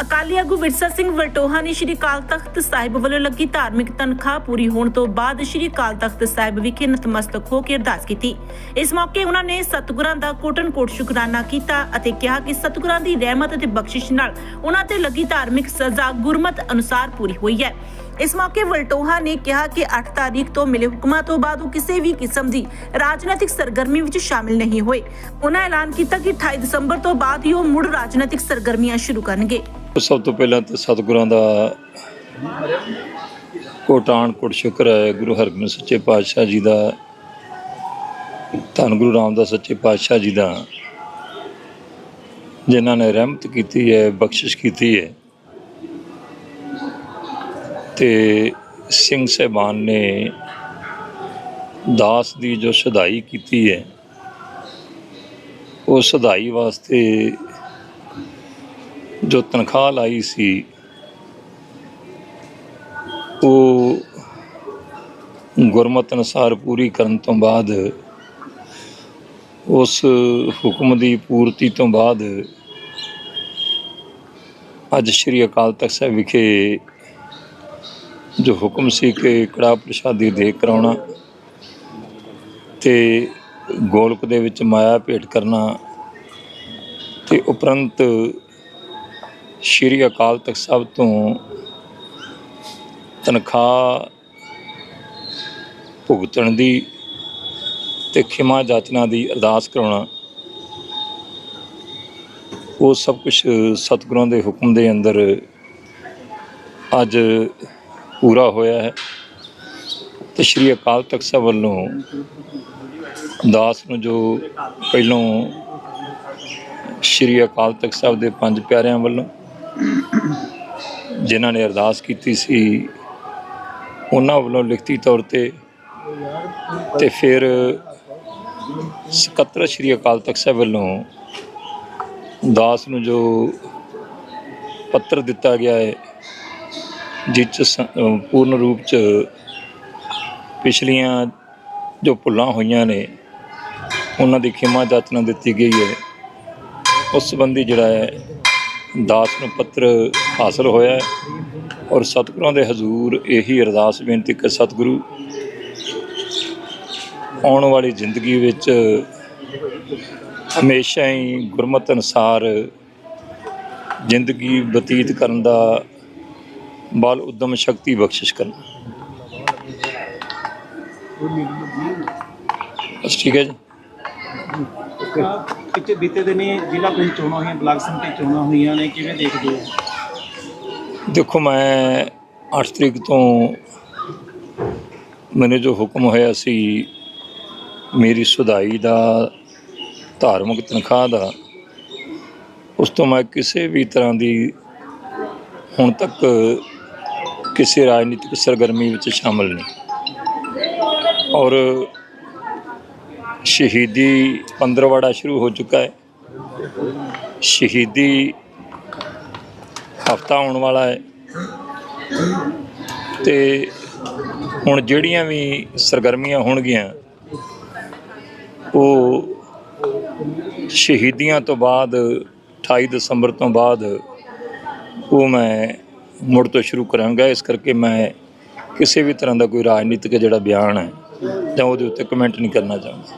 ਅਕਾਲੀ ਆਗੂ ਵਿਰਸਾ ਸਿੰਘ ਵਲਟੋਹਾ ਨੇ ਸ਼੍ਰੀ ਅਕਾਲ ਤਖਤ ਸਾਹਿਬ ਵੱਲੋਂ ਲੱਗੀ ਧਾਰਮਿਕ ਤਨਖਾਹ ਪੂਰੀ ਹੋਣ ਤੋਂ ਬਾਅਦ ਸ਼੍ਰੀ ਅਕਾਲ ਤਖਤ ਸਾਹਿਬ ਵਿਖੇ ਨਤਮਸਤਕ ਹੋ ਕੇ ਅਰਦਾਸ ਕੀਤੀ। ਇਸ ਮੌਕੇ ਉਹਨਾਂ ਨੇ ਸਤਿਗੁਰਾਂ ਦਾ ਕੋਟਨ ਕੋਟ ਸ਼ੁਕਰਾਨਾ ਕੀਤਾ ਅਤੇ ਕਿਹਾ ਕਿ ਸਤਿਗੁਰਾਂ ਦੀ ਰਹਿਮਤ ਅਤੇ ਬਖਸ਼ਿਸ਼ ਨਾਲ ਉਹਨਾਂ ਤੇ ਲੱਗੀ ਧਾਰਮਿਕ ਸਜ਼ਾ ਗੁਰਮਤ ਅਨੁਸਾਰ ਪੂਰੀ ਹੋਈ ਹੈ। ਇਸ ਮੌਕੇ ਵਲਟੋਹਾ ਨੇ ਕਿਹਾ ਕਿ 8 ਤਾਰੀਖ ਤੋਂ ਮਿਲੇ ਹੁਕਮਾਂ ਤੋਂ ਬਾਅਦ ਉਹ ਕਿਸੇ ਵੀ ਕਿਸਮ ਦੀ ਰਾਜਨੀਤਿਕ ਸਰਗਰਮੀ ਵਿੱਚ ਸ਼ਾਮਿਲ ਨਹੀਂ ਹੋਏ। ਉਹਨਾਂ ਐਲਾਨ ਕੀਤਾ ਕਿ 28 ਦਸੰਬਰ ਤੋਂ ਬਾਅਦ ਹੀ ਉਹ ਮੁੜ ਰਾਜਨੀਤਿਕ ਸਰਗਰਮੀਆਂ ਸ਼ੁਰੂ ਕਰਨਗੇ। ਸਭ ਤੋਂ ਪਹਿਲਾਂ ਤਾਂ ਸਤਿਗੁਰਾਂ ਦਾ ਕੋਟਾਨ ਕੋਟ ਸ਼ੁਕਰ ਹੈ। ਗੁਰੂ ਹਰਗੋਬਿੰਦ ਸੱਚੇ ਪਾਤਸ਼ਾਹ ਜੀ ਦਾ, ਧੰਨ ਗੁਰੂ ਰਾਮਦਾਸ ਸੱਚੇ ਪਾਤਸ਼ਾਹ ਜੀ ਦਾ, ਜਿਨ੍ਹਾਂ ਨੇ ਰਹਿਮਤ ਕੀਤੀ ਹੈ, ਬਖਸ਼ਿਸ਼ ਕੀਤੀ ਹੈ। ਤੇ ਸਿੰਘ ਸਹਿਬਾਨ ਨੇ ਦਾਸ ਦੀ ਜੋ ਸਦਾਈ ਕੀਤੀ ਹੈ, ਉਹ ਸਦਾਈ ਵਾਸਤੇ ਜੋ ਤਨਖਾਹ ਲਾਈ ਸੀ, ਉਹ ਗੁਰਮਤ ਅਨੁਸਾਰ ਪੂਰੀ ਕਰਨ ਤੋਂ ਬਾਅਦ, ਉਸ ਹੁਕਮ ਦੀ ਪੂਰਤੀ ਤੋਂ ਬਾਅਦ ਅੱਜ ਸ੍ਰੀ ਅਕਾਲ ਤਖਤ ਸਾਹਿਬ ਵਿਖੇ ਜੋ ਹੁਕਮ ਸੀ ਕਿ ਕੜਾ ਪ੍ਰਸ਼ਾਦੀ ਦੇ ਕਰਾਉਣਾ ਤੇ ਗੋਲਕ ਦੇ ਵਿੱਚ ਮਾਇਆ ਭੇਟ ਕਰਨਾ ਤੇ ਉਪਰੰਤ ਸ਼੍ਰੀ ਅਕਾਲ ਤਖਤ ਸਾਹਿਬ ਤੋਂ ਤਨਖਾਹ ਭੁਗਤਣ ਦੀ ਤੇ ਖਿਮਾ ਜਾਚਨਾ ਦੀ ਅਰਦਾਸ ਕਰਾਉਣਾ, ਉਹ ਸਭ ਕੁਝ ਸਤਿਗੁਰਾਂ ਦੇ ਹੁਕਮ ਦੇ ਅੰਦਰ ਅੱਜ ਪੂਰਾ ਹੋਇਆ ਹੈ ਤੇ ਸ਼੍ਰੀ ਅਕਾਲ ਤਖਤ ਸਾਹਿਬ ਵੱਲੋਂ ਦਾਸ ਨੂੰ ਜੋ ਪਹਿਲੋਂ ਸ਼੍ਰੀ ਅਕਾਲ ਤਖਤ ਸਾਹਿਬ ਦੇ ਪੰਜ ਪਿਆਰਿਆਂ ਵੱਲੋਂ ਜਿਨ੍ਹਾਂ ਨੇ ਅਰਦਾਸ ਕੀਤੀ ਸੀ, ਉਹਨਾਂ ਵੱਲੋਂ ਲਿਖਤੀ ਤੌਰ ਤੇ ਤੇ ਫਿਰ ਸਕੱਤਰ ਸ਼੍ਰੀ ਅਕਾਲ ਤਖਤ ਸਾਹਿਬ ਵੱਲੋਂ ਦਾਸ ਨੂੰ ਜੋ ਪੱਤਰ ਦਿੱਤਾ ਗਿਆ ਹੈ ਜਿਸ 'ਚ ਸ- ਪੂਰਨ ਰੂਪ ਚ ਪਿਛਲੀਆਂ ਜੋ ਭੁੱਲਾਂ ਹੋਈਆਂ ਨੇ, ਉਹਨਾਂ ਦੀ ਖਿਮਾ ਜਾਚਨਾ ਦਿੱਤੀ ਗਈ ਹੈ। ਉਸ ਸੰਬੰਧੀ ਜਿਹੜਾ ਹੈ, ਦਾਸ ਨੂੰ ਪੱਤਰ ਹਾਸਲ ਹੋਇਆ ਹੈ ਔਰ ਸਤਿਗੁਰਾਂ ਦੇ ਹਜ਼ੂਰ ਇਹੀ ਅਰਦਾਸ ਬੇਨਤੀ ਕਰ ਸਤਿਗੁਰੂ ਆਉਣ ਵਾਲੀ ਜ਼ਿੰਦਗੀ ਵਿੱਚ ਹਮੇਸ਼ਾ ਹੀ ਗੁਰਮਤਿ ਅਨੁਸਾਰ ਜ਼ਿੰਦਗੀ ਬਤੀਤ ਕਰਨ ਦਾ ਬਲ ਉਦਮ ਸ਼ਕਤੀ ਬਖਸ਼ਿਸ਼ ਕਰਨਾ। ਬਸ ਠੀਕ ਹੈ ਜੀ। ਪਿੱਛੇ ਬੀਤੇ ਦਿਨੀ ਜ਼ਿਲ੍ਹਾ ਪੁਲਿਸ ਚੋਣਾਂ ਹੋਈਆਂ ਬਲਾਕ ਸੰਮਤੀ ਚੋਣਾਂ ਹੋਈਆਂ ਨੇ ਕਿਵੇਂ ਦੇਖਦੇ ਹੋ? ਦੇਖੋ ਮੈਂ 8 ਤਰੀਕ ਤੋਂ ਮੈਨੂੰ ਜੋ ਹੁਕਮ ਹੋਇਆ ਸੀ ਮੇਰੀ ਸੁਧਾਈ ਦਾ ਧਾਰਮਿਕ ਤਨਖਾਹ ਦਾ ਉਸ ਤੋਂ ਮੈਂ ਕਿਸੇ ਵੀ ਤਰ੍ਹਾਂ ਦੀ ਹੁਣ ਤੱਕ ਕਿਸੇ ਰਾਜਨੀਤਿਕ ਸਰਗਰਮੀ ਵਿੱਚ ਸ਼ਾਮਲ ਨਹੀਂ। ਔਰ ਸ਼ਹੀਦੀ ਪੰਦਰਵਾੜਾ ਸ਼ੁਰੂ ਹੋ ਚੁੱਕਾ ਹੈ। ਸ਼ਹੀਦੀ ਹਫਤਾ ਆਉਣ ਵਾਲਾ ਹੈ। ਤੇ ਹੁਣ ਜਿਹੜੀਆਂ ਵੀ ਸਰਗਰਮੀਆਂ ਹੋਣਗੀਆਂ, ਉਹ ਸ਼ਹੀਦੀਆਂ ਤੋਂ ਬਾਅਦ 28 ਦਸੰਬਰ ਤੋਂ ਬਾਅਦ, ਉਹ ਮੈਂ ਮੁੜ ਤੋਂ ਸ਼ੁਰੂ ਕਰਾਂਗਾ। ਇਸ ਕਰਕੇ ਮੈਂ ਕਿਸੇ ਵੀ ਤਰ੍ਹਾਂ ਦਾ ਕੋਈ ਰਾਜਨੀਤਿਕ ਜਿਹੜਾ ਬਿਆਨ ਹੈ ਜਾਂ ਉਹਦੇ ਉੱਤੇ ਕਮੈਂਟ ਨਹੀਂ ਕਰਨਾ ਚਾਹੁੰਦਾ।